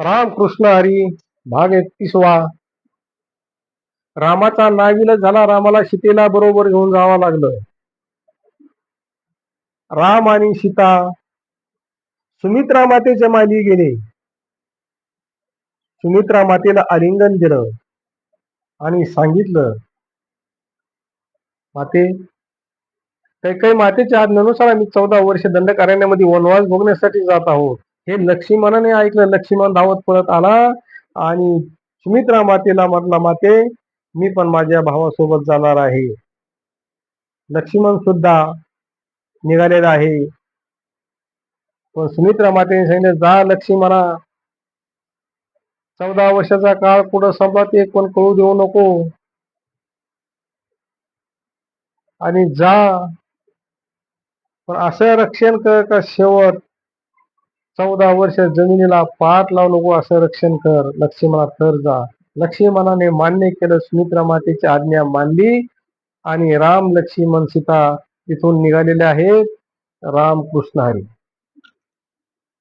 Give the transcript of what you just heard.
रामकृष्ण हरी भाग एकतीसवा. रामाचा नाविलच झाला रामाला सीतेला बरोबर घेऊन जावं लागलं. राम आणि सीता सुमित्रा मातेच्या माली गेले. सुमित्रा मातेला आलिंगन दिलं आणि सांगितलं माते काही काही मातेच्या आज्ञेनुसार आम्ही चौदा वर्ष दंडकारण्यामध्ये वनवास भोगण्यासाठी जात आहोत. हे लक्ष्मणाने ऐकलं. लक्ष्मण धावत पळत आला आणि सुमित्रा मातेला म्हटला माते मी पण माझ्या भावासोबत जाणार आहे. लक्ष्मण सुद्धा निघालेला आहे. पण सुमित्रा मातेने सांगितलं जा लक्ष्मणा. चौदा वर्षाचा काळ कुठं संपला ते पण कळू देऊ नको. आणि जा. पण असं रक्षण कर का शेवट चौदा वर्ष जमिनीला पाठ लावू नको असं रक्षण कर. लक्ष्मणा तर जा. लक्ष्मणाने मान्य केलं सुमित्रा मातेची आज्ञा मानली आणि राम लक्ष्मण सीता तिथून निघालेले आहेत. राम कृष्ण हरी.